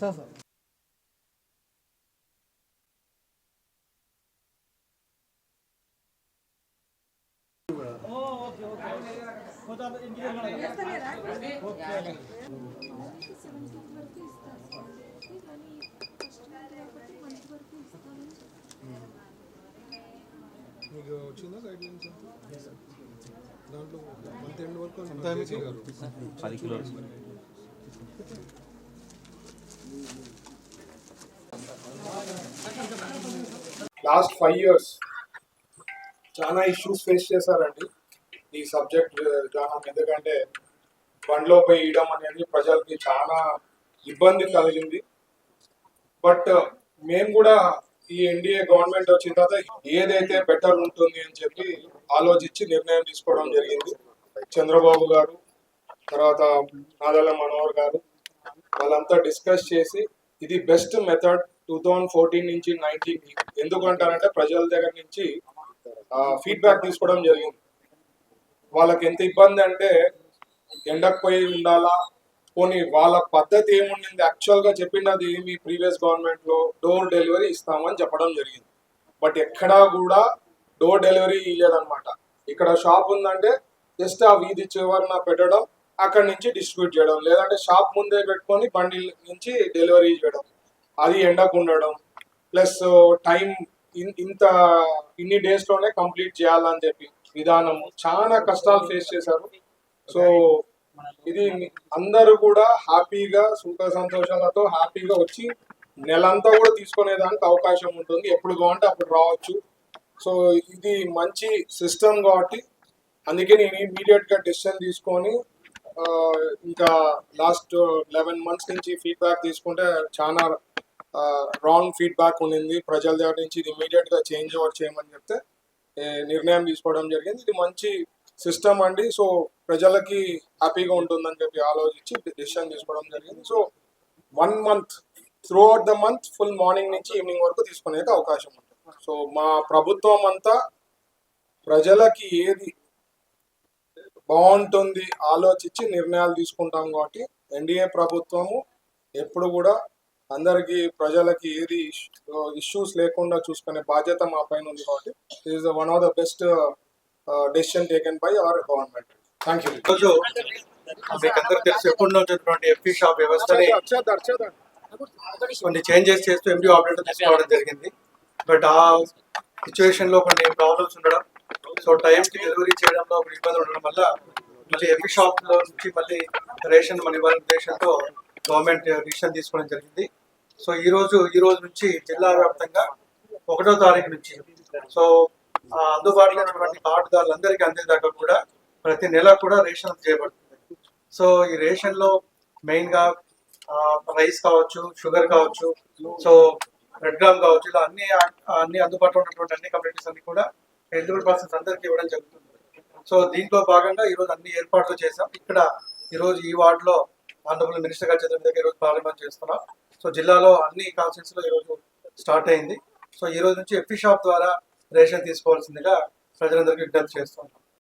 Sir seventeen వరకు ఇస్తారు sir కానీ ఫస్ట్ మంత్ కాబట్టి మంత్ వరకు ఇస్తామని మీకు వచ్చిందా గైడ్ లైన్స్ దాంట్లో మంత్ ఎండ్ వరకు జేసీ గారు పది కిలోలు. లాస్ట్ ఫైవ్ ఇయర్స్ చాలా ఇష్యూస్ ఫేస్ చేశారండి. ఈ సబ్జెక్ట్ చాలా ఎందుకంటే బండ్లో పోయి ఇవ్వడం అనేది ప్రజలకి చాలా ఇబ్బంది కలిగింది. బట్ మేము కూడా ఈ ఎన్డీఏ గవర్నమెంట్ వచ్చిన తర్వాత ఏదైతే బెటర్ ఉంటుంది అని చెప్పి ఆలోచించి నిర్ణయం తీసుకోవడం జరిగింది. చంద్రబాబు గారు తర్వాత నాదల మనోహర్ గారు వాళ్ళంతా డిస్కస్ చేసి ఇది best method two thousand fourteen నుంచి నైన్టీన్ ఎందుకంటారంటే ప్రజల దగ్గర నుంచి ఫీడ్బ్యాక్ తీసుకోవడం జరిగింది. వాళ్ళకి ఎంత ఇబ్బంది అంటే ఎండకు పోయి ఉండాలా? పోనీ వాళ్ళ పద్ధతి ఏముండింది? యాక్చువల్గా చెప్పింది మీ ప్రీవియస్ గవర్నమెంట్లో డోర్ డెలివరీ ఇస్తామని చెప్పడం జరిగింది. బట్ ఎక్కడా కూడా డోర్ డెలివరీ ఇవ్వలేదన్నమాట ఇక్కడ షాప్ ఉందంటే జస్ట్ ఆ వీధి చివరన పెట్టడం అక్కడి నుంచి డిస్ట్రిబ్యూట్ చేయడం లేదంటే షాప్ ముందే పెట్టుకొని బండి నుంచి డెలివరీ చేయడం అది ఎండకు ఉండడం ప్లస్ టైం ఇంత ఇన్ని డేస్లోనే కంప్లీట్ చేయాలని చెప్పి విధానము చాలా కష్టాలు ఫేస్ చేశారు. సో ఇది అందరూ కూడా హ్యాపీగా సుఖ సంతోషాలతో హ్యాపీగా వచ్చి నెలంతా కూడా తీసుకునేదానికి అవకాశం ఉంటుంది. ఎప్పుడు కావాలంటే అప్పుడు రావచ్చు. సో ఇది మంచి సిస్టమ్ కాబట్టి అందుకే నేను ఇమీడియట్గా డెసిషన్ తీసుకొని ఇంకా లాస్ట్ లెవెన్ మంత్స్ నుంచి ఫీడ్బ్యాక్ తీసుకుంటే చాలా రాంగ్ ఫీడ్బ్యాక్ ఉండింది. ప్రజల దగ్గర నుంచి ఇది ఇమీడియట్గా చేంజ్ ఓవర్ చేయమని చెప్తే నిర్ణయం తీసుకోవడం జరిగింది. ఇది మంచి సిస్టమ్ అండి. సో ప్రజలకి హ్యాపీగా ఉంటుందని చెప్పి ఆలోచించి డిసిషన్ తీసుకోవడం జరిగింది. So one month throughout the month full morning నుంచి ఈవినింగ్ వరకు తీసుకునే అవకాశం ఉంటుంది. సో మా ప్రభుత్వం అంతా ప్రజలకి ఏది బాగుంటుంది. ఆలోచించి నిర్ణయాలు తీసుకుంటాం కాబట్టి ఎన్డీఏ ప్రభుత్వము ఎప్పుడు కూడా అందరికీ ప్రజలకి ఏది ఇష్యూస్ లేకుండా చూసుకునే బాధ్యత మా పైన ఉంది కాబట్టి is one of the best decision taken by our government thank you ఈరోజు మీకు తెలిసి ఎప్పుడు ఉన్నటువంటి ఎంపీ షాప్ వ్యవస్థని కొన్ని చేంజెస్ చేస్తూ ఎంపీ ఆపరేటర్ తీసుకోవడం జరిగింది. బట్ ఆ సిచ్యువేషన్లో కొన్ని ప్రాబ్లమ్స్ ఉండడం సో టైంకి డెలివరీ చేయడంలో కొన్ని ఇబ్బందులు ఉండడం వల్ల మళ్ళీ ఎంపీ షాప్లో నుంచి మళ్ళీ రేషన్ మన ఇవ్వాలనే ఉద్దేశంతో గవర్నమెంట్ డిసిషన్ తీసుకోవడం జరిగింది. సో ఈ రోజు ఈ రోజు నుంచి జిల్లా వ్యాప్తంగా ఒకటో తారీఖు నుంచి సో అందుబాటులో ఉన్నటువంటి కార్డుదారులందరికీ అందేదాకా కూడా ప్రతి నెల కూడా రేషన్ చేయబడుతుంది. సో ఈ రేషన్లో మెయిన్గా రైస్ కావచ్చు షుగర్ కావచ్చు సో రెడ్ గ్రామ్ కావచ్చు ఇలా అన్ని అన్ని అందుబాటులో ఉన్నటువంటి అన్ని కమ్యూనిటీస్ అన్ని కూడా ఎలిజిబుల్ పర్సన్స్ అందరికీ ఇవ్వడం జరుగుతుంది. సో దీంట్లో భాగంగా ఈరోజు అన్ని ఏర్పాట్లు చేసాం ఇక్కడ ఈ రోజు ఈ వార్డులో ఆనరబుల్ మినిస్టర్ గారి చదువు దగ్గర ఈరోజు రోజు ప్రారంభం చేస్తున్నాం. సో జిల్లాలో అన్ని కాన్స్టిట్యూన్స్ ఈరోజు ఈ రోజు స్టార్ట్ అయింది. సో ఈ రోజు నుంచి ఎఫ్పీ షాప్ ద్వారా రేషన్ తీసుకోవాల్సిందిగా ప్రజలందరికీ విజ్ఞప్తి చేస్తున్నాం.